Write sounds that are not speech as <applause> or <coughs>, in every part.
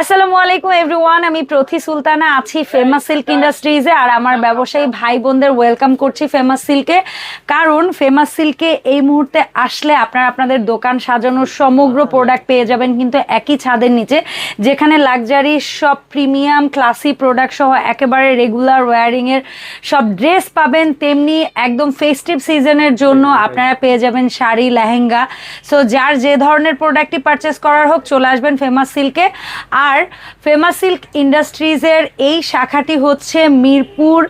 আসসালামু আলাইকুম এভরিওয়ান আমি প্রথি সুলতানা আছি ফেমাস সিল্ক ইন্ডাস্ট্রিজে আর আমার ব্যবসায়ী ভাই বোনদের ওয়েলকাম করছি ফেমাস সিল্কে কারণ ফেমাস সিল্কে এই মুহূর্তে আসলে আপনারা আপনাদের দোকান সাজানোর সমগ্র প্রোডাক্ট পেয়ে যাবেন কিন্তু একই ছাদের নিচে যেখানে লাক্সারি সব প্রিমিয়াম ক্লাসি প্রোডাক্ট সহ একেবারে রেগুলার ওয়্যারিংয়ের সব ড্রেস পাবেন তেমনি একদম ফেস্টিভ সিজনের জন্য আপনারা পেয়ে যাবেন শাড়ি লেহেঙ্গা। সো যার যে ধরনের প্রোডাক্টই পারচেস করার হোক চলে আসবেন ফেমাস সিল্কে আর ফেমাস সিল্ক ইন্ডাস্ট্রিজের এই শাখাটি হচ্ছে মিরপুর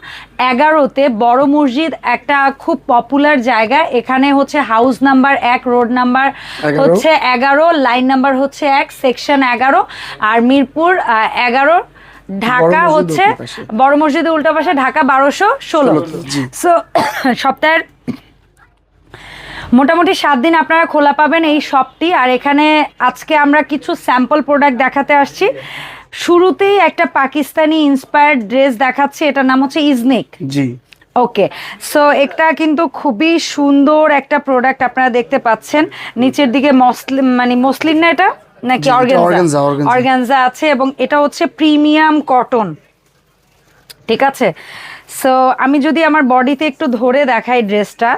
এগারোতে বড় মসজিদ একটা খুব পপুলার জায়গা। এখানে হচ্ছে হাউস নাম্বার এক রোড নাম্বার হচ্ছে এগারো লাইন নাম্বার হচ্ছে এক সেকশন এগারো। আর মিরপুর এগারো ঢাকা হচ্ছে বড় মসজিদের উল্টো পাশে ঢাকা বারোশো ষোলো। সো <coughs> সপ্তাহের মোটামুটি সাত দিন আপনারা খোলা পাবেন এই শপটি। আর এখানে আজকে আমরা কিছু স্যাম্পল প্রোডাক্ট দেখাতে আসছি। শুরুতেই একটা পাকিস্তানি ইন্সপায়ার্ড ড্রেস দেখাচ্ছি এটার নাম হচ্ছে ইজনিক জি। ওকে সো এটা কিন্তু খুবই সুন্দর একটা প্রোডাক্ট আপনারা দেখতে পাচ্ছেন। নিচের দিকে মসলিন মানে মসলিন না এটা? নাকি অর্গানজা আছে এবং এটা হচ্ছে প্রিমিয়াম কটন ঠিক আছে? সো আমি যদি আমার বডিতে একটু ধরে দেখাই ড্রেসটা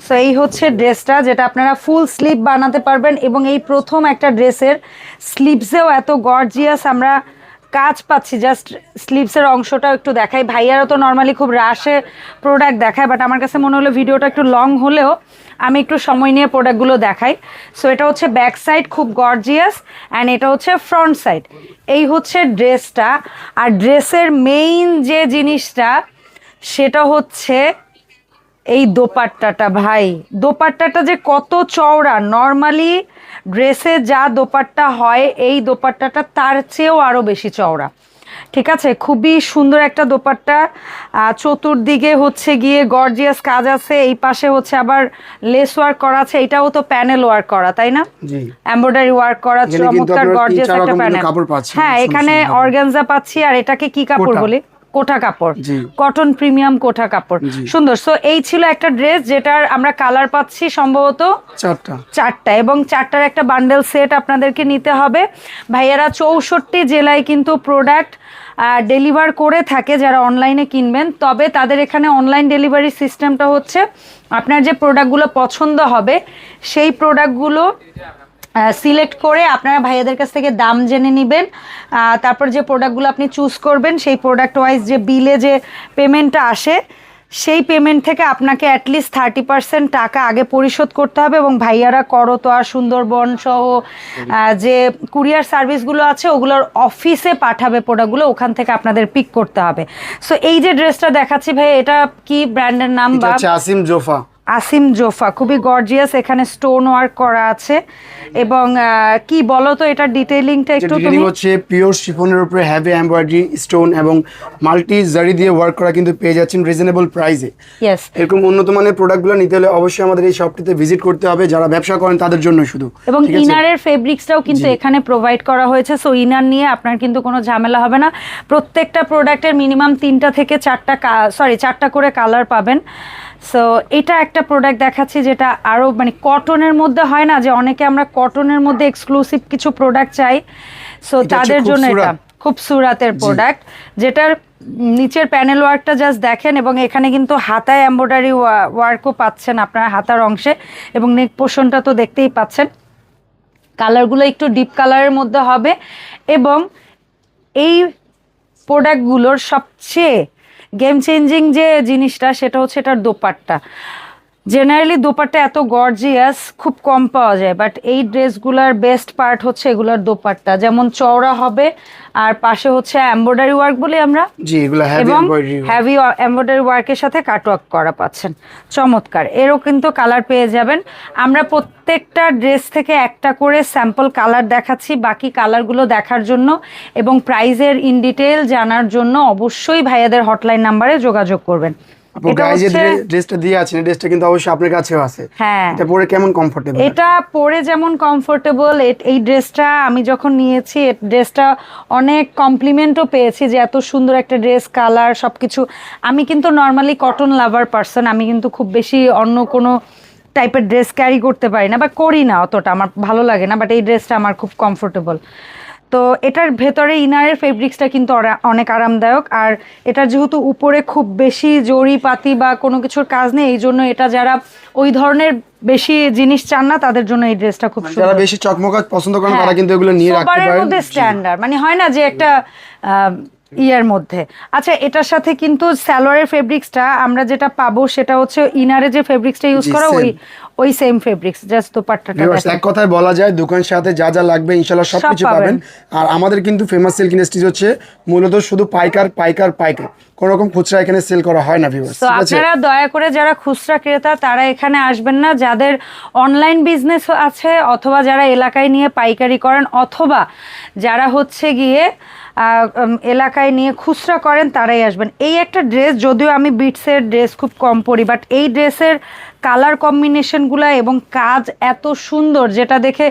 সো এই হচ্ছে ড্রেসটা যেটা আপনারা ফুল স্লিভ বানাতে পারবেন এবং এই প্রথম একটা ড্রেসের স্লিভসেও এত গর্জিয়াস আমরা কাজ পাচ্ছি। জাস্ট স্লিভসের অংশটাও একটু দেখাই। ভাইয়ারা তো নর্মালি খুব রাশে প্রোডাক্ট দেখায় বাট আমার কাছে মনে হলো ভিডিওটা একটু লং হলেও আমি একটু সময় নিয়ে প্রোডাক্টগুলো দেখাই। সো এটা হচ্ছে ব্যাক সাইড খুব গর্জিয়াস অ্যান্ড এটা হচ্ছে ফ্রন্ট সাইড এই হচ্ছে ড্রেসটা। আর ড্রেসের মেইন যে জিনিসটা, সেটা হচ্ছে এই দোপাট্টাটা ভাই দোপাট্টাটা যে কত চওড়া। নর্মালি ড্রেসে যা দোপাট্টা হয় এই দোপাট্টাটা তার চেয়েও আরও বেশি চওড়া। ঠিক আছে? খুবই সুন্দর একটা দোপাট্টা। চতুর্দিকে হচ্ছে গিয়ে গর্জিয়াস কাজ আছে এই পাশে হচ্ছে আবার লেস ওয়ার্ক করা আছে এটাও তো প্যানেল ওয়ার্ক করা তাই না? এমব্রয়ডারি ওয়ার্ক করা চমৎকার গর্জিয়াস একটা প্যানেল হ্যাঁ এখানে। অর্গানজা পাচ্ছি আর এটাকে কি কাপড় বলি? কোঠা কাপড়। কটন প্রিমিয়াম কোঠা কাপড়। সুন্দর। সো এই ছিল একটা ড্রেস যেটার আমরা কালার পাচ্ছি সম্ভবত চারটা। চারটা এবং চারটার একটা বান্ডেল সেট আপনাদেরকে নিতে হবে। ভাইয়ারা চৌষট্টি জেলায় কিন্তু প্রোডাক্ট ডেলিভার করে থাকে যারা অনলাইনে কিনবেন। তবে তাদের এখানে অনলাইন ডেলিভারি সিস্টেমটা হচ্ছে আপনার যে প্রোডাক্টগুলো পছন্দ হবে সেই প্রোডাক্টগুলো সিলেক্ট করে আপনারা ভাইয়াদের কাছ থেকে দাম জেনে নেবেন। তারপর যে প্রোডাক্টগুলো আপনি চুজ করবেন সেই প্রোডাক্ট ওয়াইজ যে বিলে যে পেমেন্টটা আসে সেই পেমেন্ট থেকে আপনাকে অ্যাটলিস্ট থার্টি পার্সেন্ট টাকা আগে পরিশোধ করতে হবে এবং ভাইয়ারা করতোয়া সুন্দরবন সহ যে কুরিয়ার সার্ভিসগুলো আছে ওগুলোর অফিসে পাঠাবে প্রোডাক্টগুলো ওখান থেকে আপনাদের পিক করতে হবে। সো এই যে ড্রেসটা দেখাচ্ছি ভাই এটা কি ব্র্যান্ডের নাম বা আসিম জোফা। আসিম জোফা খুবই গর্জিয়াস এখানে স্টোন ওয়ার্ক করা আছে। এবং কি বলো তো এটার ডিটেইলিংটা একটু তুমি? হচ্ছে পিওর শিফনের উপরে হ্যাভি এমব্রয়ডারি স্টোন এবং মাল্টি জারি দিয়ে ওয়ার্ক করা কিন্তু পেয়ে যাচ্ছেন রিজনেবল প্রাইসে ইয়েস এরকম উন্নত মানের প্রোডাক্টগুলো নিতে হলে অবশ্যই আমাদের এই শপটিতে ভিজিট করতে হবে যারা ব্যবসা করেন তাদের জন্য শুধু। এবং ইনারের ফেব্রিক্সটাও কিন্তু এখানে প্রোভাইড করা হয়েছে সো ইনার নিয়ে আপনার কিন্তু কোনো ঝামেলা হবে না। প্রত্যেকটা প্রোডাক্টের মিনিমাম তিনটা থেকে চারটা সরি চারটা করে কালার পাবেন। সো এটা একটা প্রোডাক্ট দেখাচ্ছি যেটা আরও মানে কটনের মধ্যে হয় না যে অনেকে আমরা কটনের মধ্যে এক্সক্লুসিভ কিছু প্রোডাক্ট চাই। সো তাদের জন্য এটা। খুব সুরাতের প্রোডাক্ট যেটার নিচের প্যানেল ওয়ার্কটা জাস্ট দেখেন এবং এখানে কিন্তু হাতায় এম্ব্রয়ডারি ওয়ার্কও পাচ্ছেন আপনারা হাতার অংশে এবং নেক পোষণটা তো দেখতেই পাচ্ছেন। কালারগুলো একটু ডিপ কালারের মধ্যে হবে এবং এই প্রোডাক্টগুলোর সবচেয়ে গেম চেঞ্জিং যে জিনিসটা সেটা হচ্ছে এটার দোপাট্টা। জেনারেলি দোপাট্টা এত গর্জিয়াস খুব কম পাওয়া যায় বাট এই ড্রেসগুলার বেস্ট পার্ট হচ্ছে এগুলার দোপাট্টা। যেমন চওড়া হবে আর পাশে হচ্ছে এম্ব্রয়ডারি ওয়ার্ক বলি আমরা। জি এগুলো এবং এমব্রয়ডারি হ্যাভি এমব্রয়ডারি ওয়ার্কের সাথে কাটওয়ার্ক করা পাচ্ছেন। চমৎকার। এরও কিন্তু কালার পেয়ে যাবেন। আমরা প্রত্যেকটা ড্রেস থেকে একটা করে স্যাম্পল কালার দেখাচ্ছি বাকি কালারগুলো দেখার জন্য এবং প্রাইজের ইন ডিটেল জানার জন্য অবশ্যই ভাইয়াদের হটলাইন নাম্বারে যোগাযোগ করবেন। আপু গায়ে যে ড্রেসটা দিয়ে আছেন এই ড্রেসটা কিন্তু অবশ্যই আপনার কাছেও আছে। হ্যাঁ। এটা পরে কেমন কমফোর্টেবল এটা পরে যেমন কমফোর্টেবল এই ড্রেসটা আমি যখন নিয়েছি ড্রেসটা অনেক কমপ্লিমেন্টও পেয়েছি যে এত সুন্দর একটা ড্রেস কালার সব কিছু আমি কিন্তু নর্মালি কটন লাভার পারসন আমি কিন্তু খুব বেশি অন্য কোনো টাইপের ড্রেস ক্যারি করতে পারি না বা করি না অতটা আমার ভালো লাগে না বাট এই ড্রেসটা আমার খুব কমফোর্টেবল তো এটার ভেতরে ইনারের ফেব্রিক্সটা কিন্তু অনেক আরামদায়ক। আর এটা যেহেতু উপরে খুব বেশি জড়ি পাতি বা কোনো কিছুর কাজ নেই এই জন্য এটা যারা ওই ধরনের বেশি জিনিস চান না তাদের জন্য এই ড্রেসটা খুব যারা সুন্দর। বেশি চকমকাজ পছন্দ করেন হ্যাঁ। তারা কিন্তু এগুলো নিয়ে রাখতে পারেন। মধ্যে স্ট্যান্ডার্ড মানে হয় না যে একটা আহ, ইয়ের মধ্যে। আচ্ছা এটার সাথে কিন্তু স্যালোয়ারের ফেব্রিক্সটা আমরা যেটা পাবো সেটা হচ্ছে ইনারে যে ফেব্রিক্সটা ইউজ করা ওই ওই সেম ফেব্রিক্স জাস্ট দোপাট্টাটা। এক কথায় বলা যায় দোকান সাথে যা যা লাগবে ইনশাল্লাহ সব সব কিছু পাবেন। আর আমাদের কিন্তু ফেমাস সিল্ক ইন্ডাস্ট্রিজ হচ্ছে মূলত শুধু পাইকার পাইকার পাইকার। কোনো রকম খুচরা এখানে সেল করা হয় না ভিউয়ার্স তো আপনারা দয়া করে যারা খুচরা ক্রেতা তারা এখানে আসবেন না। যাদের অনলাইন বিজনেস আছে অথবা যারা এলাকায় নিয়ে পাইকারি করেন অথবা যারা হচ্ছে গিয়ে এলাকায় নিয়ে খুচরা করেন তারাই আসবেন। এই একটা ড্রেস যদিও আমি বিটসের ড্রেস খুব কম পরি বাট এই ড্রেসের কালার কম্বিনেশনগুলো এবং কাজ এত সুন্দর যেটা দেখে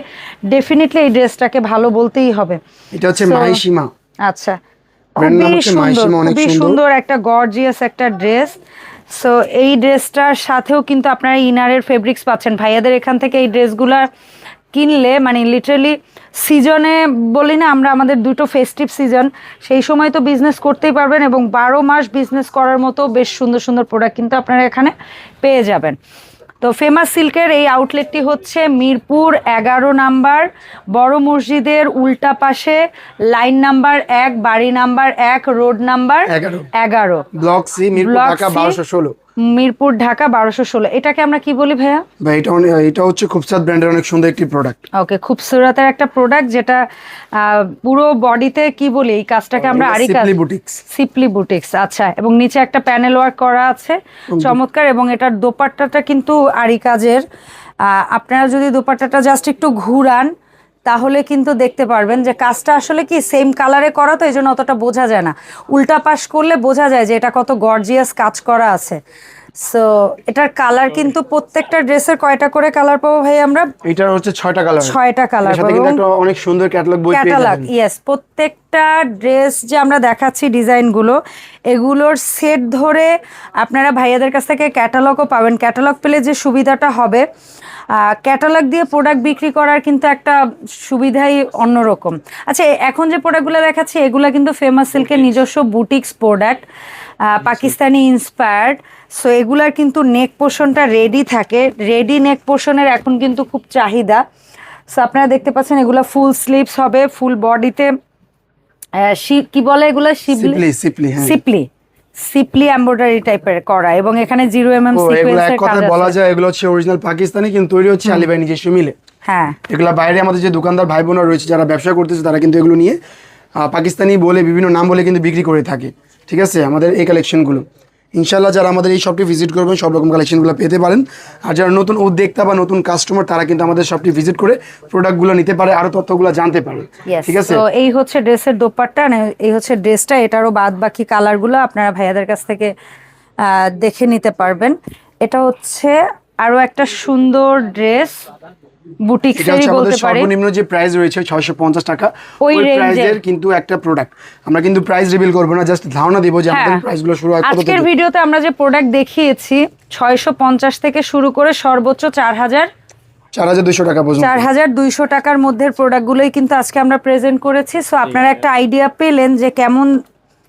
ডেফিনেটলি এই ড্রেসটাকে ভালো বলতেই হবে। এটা হচ্ছে মাহিসীমা আচ্ছা। খুবই সুন্দর খুবই সুন্দর। সুন্দর একটা গর্জিয়াস একটা ড্রেস সো এই ড্রেসটার সাথেও কিন্তু আপনারা ইনারের ফেব্রিক্স পাচ্ছেন। ভাইয়াদের এখান থেকে এই ড্রেসগুলা কিনলে মানে লিটারালি সিজনে বলি না আমরা আমাদের দুটো ফেস্টিভ সিজন সেই সময় তো বিজনেস করতেই পারবেন এবং বারো মাস বিজনেস করার মতো বেশ সুন্দর সুন্দর প্রোডাক্ট কিন্তু আপনারা এখানে পেয়ে যাবেন। তো ফেমাস সিল্কের এই আউটলেটটি হচ্ছে মিরপুর এগারো নাম্বার বড় মসজিদের উল্টা পাশে লাইন নাম্বার এক বাড়ি নাম্বার এক রোড নাম্বার এগারো। ব্লক সি মিরপুর ঢাকা বারোশো ষোলো। মিরপুর ঢাকা বারোশো ষোলো। এটাকে আমরা কি বলি ভাইয়া? ভাই এটা এটা হচ্ছে খুবসাদ ব্র্যান্ডের অনেক সুন্দর একটি প্রোডাক্ট ওকে খুবসুরতের একটা প্রোডাক্ট যেটা পুরো বডিতে কি বলি এই কাজটাকে আমরা আরি কাজ সিপলি বুটিক্স সিপলি বুটিক্স আচ্ছা। এবং নিচে একটা প্যানেল ওয়ার্ক করা আছে চমৎকার। এবং এটার দোপাট্টাটা কিন্তু আরি কাজের। আপনারা যদি দোপাট্টাটা জাস্ট একটু ঘুরান তাহলে কিন্তু দেখতে পারবেন যে কাজটা আসলে কি সেম কালারে করা তো এই জন্য অতটা বোঝা যায় না। উল্টা পাশ করলে বোঝা যায় যে এটা কত গর্জিয়াস কাজ করা আছে। সো এটার কালার কিন্তু প্রত্যেকটা ড্রেসের কয়টা করে কালার পাবো ভাই আমরা? এটার হচ্ছে ছয়টা কালার ছয়টা কালার সাথে কিন্তু একটা অনেক সুন্দর ক্যাটালগ বই ক্যাটালগ ইয়েস প্রত্যেকটা ড্রেস যে আমরা দেখাচ্ছি ডিজাইনগুলো এগুলোর সেট ধরে আপনারা ভাইয়াদের কাছ থেকে ক্যাটালগও পাবেন। ক্যাটালগ পেলে যে সুবিধাটা হবে ক্যাটালগ দিয়ে প্রোডাক্ট বিক্রি করার কিন্তু একটা সুবিধাই অন্যরকম। আচ্ছা এখন যে প্রোডাক্টগুলো দেখাচ্ছি এগুলো কিন্তু ফেমাস সিল্কের নিজস্ব boutiques product Pakistani inspired so এগুলার কিন্তু নেক পোর্শনটা রেডি থাকে। রেডি নেক পোর্শনের এখন কিন্তু খুব চাহিদা। সো আপনারা দেখতে পাচ্ছেন এগুলো ফুল স্লিভস হবে ফুল বডিতে কি বলে এগুলো? সিপলি সিপলি হ্যাঁ। সিপলি এমব্রয়ডারি টাইপের করা এবং এখানে জিরো এম এম এগুলো এক সিকোয়েন্সের কাজ কথা বলা যায় এগুলো হচ্ছে অরিজিনাল পাকিস্তানি কিন্তু তৈরি হচ্ছে আলী ভাই নিজস্ব মিলে। হ্যাঁ। এগুলো বাইরে আমাদের যে দোকানদার ভাই বোনরা রয়েছে যারা ব্যবসা করতেছে তারা কিন্তু এগুলো নিয়ে পাকিস্তানি বলে বিভিন্ন নাম বলে কিন্তু বিক্রি করে থাকে। ঠিক আছে? আমাদের এই কালেকশনগুলো ইনশাল্লাহ যারা আমাদের এই শপটি ভিজিট করবেন সব রকম কালেকশনগুলো পেতে পারেন। আর যারা নতুন উদ্যোক্তা বা নতুন কাস্টমার তারা কিন্তু আমাদের শপটি ভিজিট করে প্রোডাক্টগুলো নিতে পারে আরও তথ্যগুলো জানতে পারে। ঠিক আছে? তো এই হচ্ছে ড্রেসের দোপাট্টা না এই হচ্ছে ড্রেসটা এটারও বাদ বাকি কালারগুলো আপনারা ভাইয়াদের কাছ থেকে আহ, দেখে নিতে পারবেন। এটা হচ্ছে আরও একটা সুন্দর ড্রেস বুটিক্সেরই বলতে পারি। সর্বনিম্ন যে প্রাইস রয়েছে ছয়শো পঞ্চাশ টাকা ওই range-এর। কিন্তু একটা প্রোডাক্ট আমরা কিন্তু প্রাইস রিভিল করব না জাস্ট ধারণা দিব যে আমাদের হ্যাঁ। প্রাইসগুলো শুরু হয় কত আজকের ভিডিওতে আমরা যে প্রোডাক্ট দেখিয়েছি ছয়শো পঞ্চাশ থেকে শুরু করে সর্বোচ্চ চার হাজার চার হাজার দুশো টাকা পর্যন্ত। চার হাজার দুইশো টাকার মধ্যে প্রোডাক্টগুলোই কিন্তু আজকে আমরা প্রেজেন্ট করেছি। সো আপনারা একটা আইডিয়া পেলেন যে কেমন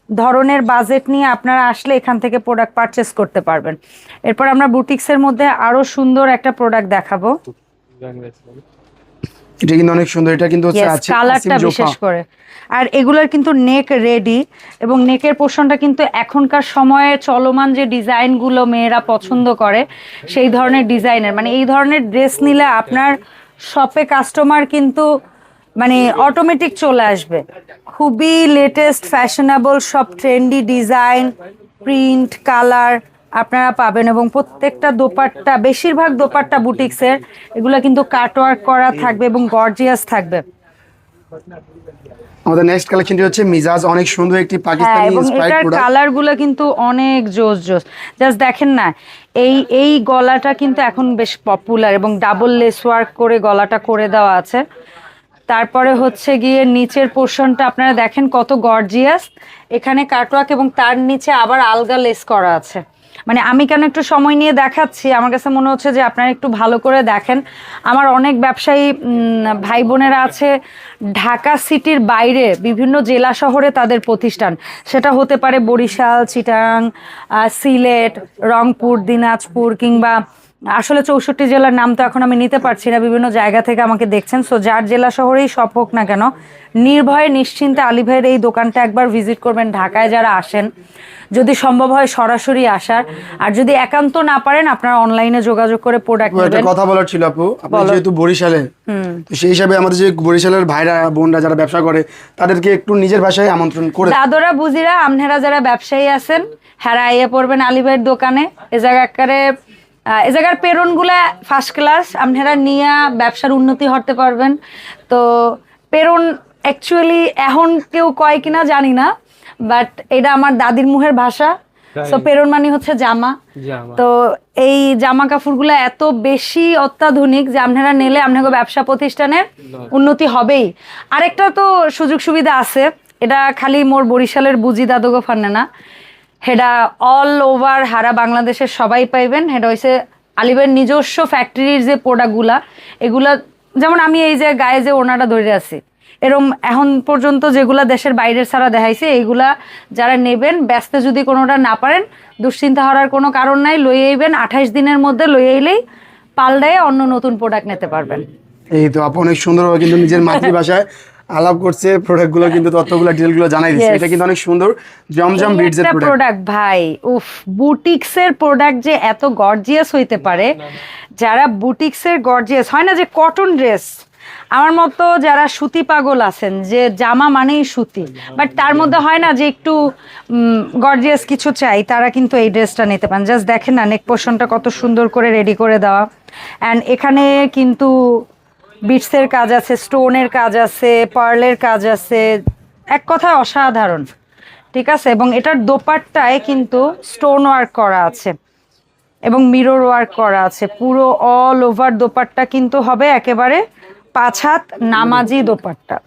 ধরনের বাজেট নিয়ে আপনারা আসলে এখান থেকে প্রোডাক্ট পারচেস করতে পারবেন। এরপর আমরা বুটিক্সের মধ্যে আরও সুন্দর একটা প্রোডাক্ট দেখাবো। এটা কিন্তু অনেক সুন্দর এটা কিন্তু হচ্ছে আছে কালারটা বিশেষ করে। আর এগুলোর কিন্তু নেক রেডি এবং নেকের পোর্শনটা কিন্তু এখনকার সময়ে চলমান যে ডিজাইনগুলো মেয়েরা পছন্দ করে সেই ধরনের ডিজাইনের মানে এই ধরনের ড্রেস নিলে আপনার শপে কাস্টমার কিন্তু মানে অটোমেটিক চলে আসবে। খুবই লেটেস্ট ফ্যাশনেবল সব ট্রেন্ডি ডিজাইন প্রিন্ট কালার আপনারা পাবেন এবং প্রত্যেকটা দোপাট্টা বেশিরভাগ দোপাট্টা বুটিক্সের এগুলো কিন্তু কাটওয়ার্ক করা থাকবে এবং গর্জিয়াস থাকবে। আমাদের নেক্সট কালেকশনটি হচ্ছে মিজাজ অনেক সুন্দর একটি হ্যাঁ পাকিস্তানি ইন্সপায়ার্ড প্রোডাক্ট কালারগুলো কিন্তু অনেক জোস জোস। জাস্ট দেখেন না এই এই গলাটা কিন্তু এখন বেশ পপুলার এবং ডাবল লেস ওয়ার্ক করে গলাটা করে দেওয়া আছে। তারপরে হচ্ছে গিয়ে নিচের পোর্শনটা আপনারা দেখেন কত গর্জিয়াস এখানে কাটওয়ার্ক এবং তার নিচে আবার আলগা লেস করা আছে। মানে আমি কেন একটু সময় নিয়ে দেখাচ্ছি? আমার কাছে মনে হচ্ছে যে আপনারা একটু ভালো করে দেখেন। আমার অনেক ব্যবসায়ী ভাই বোনেরা আছে ঢাকা সিটির বাইরে বিভিন্ন জেলা শহরে তাদের প্রতিষ্ঠান। সেটা হতে পারে বরিশাল, চিটাং সিলেট, রংপুর, দিনাজপুর কিংবা আসলে চৌষট্টি জেলার নাম তো এখন আমি নিতে পারছি না বিভিন্ন জায়গা থেকে আমাকে দেখছেন সো যার জেলা শহরেই সব হোক না কেন নির্ভয়ে নিশ্চিন্তে আলী ভাইয়ের এই দোকানটা একবার ভিজিট করবেন ঢাকায় যারা আসেন যদি সম্ভব হয় সরাসরি আসার আর যদি একান্ত না পারেন আপনারা অনলাইনে যোগাযোগ করে প্রোডাক্ট নেবেন। কথা বলার ছিল আপু আপনি যেহেতু বরিশালে তো সেই হিসাবে আমাদের যে বরিশালের ভাইরা বোনরা যারা ব্যবসা করে তাদেরকে একটু নিজের ভাষায় আমন্ত্রণ করে দাদরা বুজিরা আমনেরা যারা ব্যবসায়ী আছেন হ্যাঁ আইয়ে পড়বেন আলী ভাইয়ের দোকানে এ জায়গা আহ, এ জায়গার পেরনগুলা ফার্স্ট ক্লাস আপনারা নিয়ে ব্যবসার উন্নতি হতে পারবেন। তো পেরন অ্যাকচুয়ালি এখন কেউ কয় কিনা জানি না বাট এটা আমার দাদির মুহের ভাষা। তো পেরন মানে হচ্ছে জামা। তো এই জামা কাপড়গুলো এত বেশি অত্যাধুনিক যে আপনারা নিলে আপনাকে ব্যবসা প্রতিষ্ঠানের উন্নতি হবেই। আরেকটা তো সুযোগ সুবিধা আছে। এটা খালি মোর বরিশালের বুঝি দাদুগো ফান্নে না। সেটা অল ওভার হারা বাংলাদেশের সবাই পাইবেন। সেটা হচ্ছে আলিবের নিজস্ব ফ্যাক্টরির যে প্রোডাক্টগুলা এগুলা যেমন আমি এই যে গায়ে যে ওনাটা ধরে আছি, এরম এখন পর্যন্ত যেগুলা দেশের বাইরের ছাড়া দেখাইছে এইগুলা যারা নেবেন, ব্যস্ত যদি কোনোটা না পারেন, দুশ্চিন্তা হওয়ার কোনো কারণ নাই লই আইবেন আঠাইশ দিনের মধ্যে লই আইলেই পাল্টায় অন্য নতুন প্রোডাক্ট নিতে পারবেন। এই তো আপু অনেক সুন্দরভাবে কিন্তু নিজের মাতৃভাষায় আলাপ করছে প্রোডাক্টগুলো কিন্তু তথ্যগুলো ডিটেলগুলো জানাই দিচ্ছে। এটা কিন্তু অনেক সুন্দর। জমজম বিটস এর প্রোডাক্ট প্রোডাক্ট ভাই। উফ বুটিক্সের প্রোডাক্ট যে এত গর্জিয়াস হইতে পারে যারা বুটিক্সের গর্জিয়াস হয় না যে কটন ড্রেস আমার মতো যারা সুতি পাগল আছেন যে জামা মানেই সুতি বাট তার মধ্যে হয় না যে একটু গর্জিয়াস কিছু চাই তারা কিন্তু এই ড্রেসটা নিতে পারেন। জাস্ট দেখেন না নেক পোর্শনটা কত সুন্দর করে রেডি করে দেওয়া। অ্যান্ড এখানে কিন্তু বিটসের কাজ আছে স্টোনের কাজ আছে পার্লের কাজ আছে। এক কথায় অসাধারণ। ঠিক আছে? এবং এটার দোপাট্টায় কিন্তু স্টোন ওয়ার্ক করা আছে এবং মিরর ওয়ার্ক করা আছে। পুরো অল ওভার দোপাট্টা কিন্তু হবে একেবারে পাঁচ হাত নামাজি দোপাট্টা।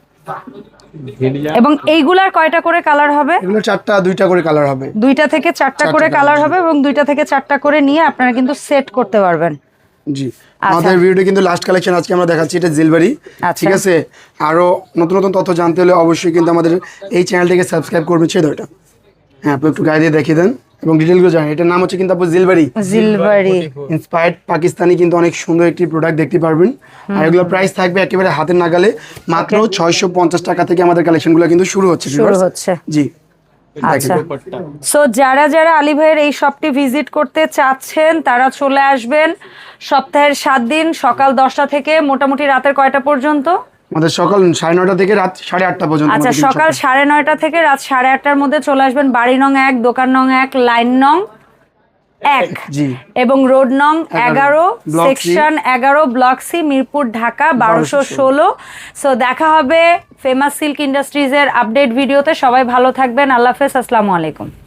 এবং এইগুলার কয়টা করে কালার হবে? এগুলো চারটা দুইটা করে কালার হবে। দুইটা থেকে চারটা করে কালার হবে। এবং দুইটা থেকে চারটা করে নিয়ে আপনারা কিন্তু সেট করতে পারবেন। জি। আমাদের ভিডিওটা কিন্তু লাস্ট কালেকশন আজকে আমরা দেখাচ্ছি এটা জেলবারি আচ্ছা। ঠিক আছে? আরও নতুন নতুন তথ্য জানতে হলে অবশ্যই কিন্তু আমাদের এই চ্যানেলটিকে সাবস্ক্রাইব করবেন ছেড়ে দাও হ্যাঁ আপু একটু গায়ে দিয়ে দেখিয়ে দেন এবং ডিটেলগুলো জানেন। এটার নাম হচ্ছে কিন্তু আপু জিলবারি জিলবারি ইন্সপায়ার্ড পাকিস্তানি কিন্তু অনেক সুন্দর একটি প্রোডাক্ট দেখতে পারবেন। আর এগুলো প্রাইস থাকবে একেবারে হাতের নাগালে। মাত্র ছয়শো পঞ্চাশ টাকা থেকে আমাদের কালেকশনগুলো কিন্তু শুরু হচ্ছে শুরু। হচ্ছে। জি। আচ্ছা। সো যারা যারা আলী ভাইয়ের এই শপটি ভিজিট করতে চাচ্ছেন তারা চলে আসবেন সপ্তাহের সাত দিন সকাল দশটা থেকে মোটামুটি রাতের কয়টা পর্যন্ত? আমাদের সকাল সাড়ে নটা থেকে রাত সাড়ে আটটা পর্যন্ত আচ্ছা সকাল সাড়ে নয়টা থেকে রাত সাড়ে আটটার মধ্যে চলে আসবেন। বাড়ি নং এক দোকান নং এক লাইন নং। এক। <laughs> এবং রোড নং এগারো সেকশন এগারো ব্লক সি মিরপুর ঢাকা বারোশো ষোলো। সো দেখা হবে ফেমাস সিল্ক ইন্ডাস্ট্রিজের আপডেট ভিডিওতে সবাই ভালো থাকবেন। আল্লাহ হাফেজ। আসসালামু আলাইকুম।